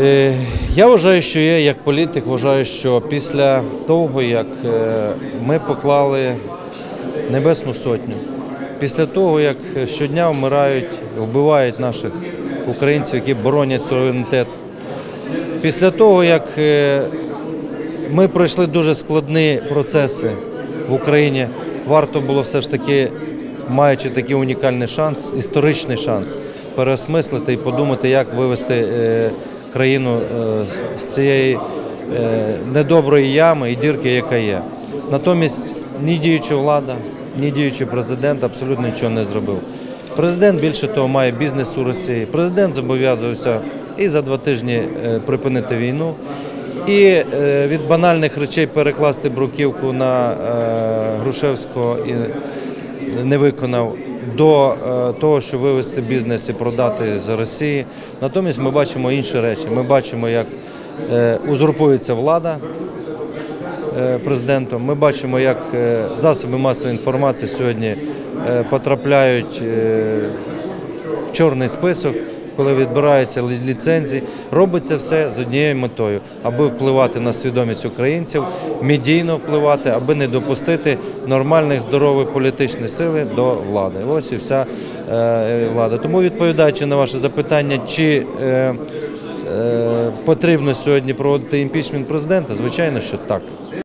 Е, Я вважаю, що я як політик вважаю, що після того, як е, ми поклали Небесну Сотню, після того, як щодня вмирають, вбивають наших українців, які боронять суверенітет, після того, як е, ми пройшли дуже складні процеси в Україні, варто було все ж таки, маючи такий унікальний шанс, історичний шанс, переосмислити і подумати, як вивести країну е, з цієї е, недоброї ями і дірки, яка є. Натомість ні діюча влада, ні діючий президент абсолютно нічого не зробив. Президент більше того має бізнес у Росії. Президент зобов'язувався і за два тижні е, припинити війну, і від банальних речей перекласти бруківку на Грушевського і не виконав до е, того, щоб вивести бізнес і продати з Росії. Натомість ми бачимо інші речі. Ми бачимо, як е, узурпується влада е, президентом. Ми бачимо, як засоби масової інформації сьогодні потрапляють в чорний список, коли відбираються ліцензії. Робиться все з однією метою, аби впливати на свідомість українців, медійно впливати, аби не допустити нормальних здорової політичної сили до влади. Ось і вся е, влада. Тому відповідаючи на ваше запитання, чи е, е, потрібно сьогодні проводити імпічмент президента, звичайно, що так.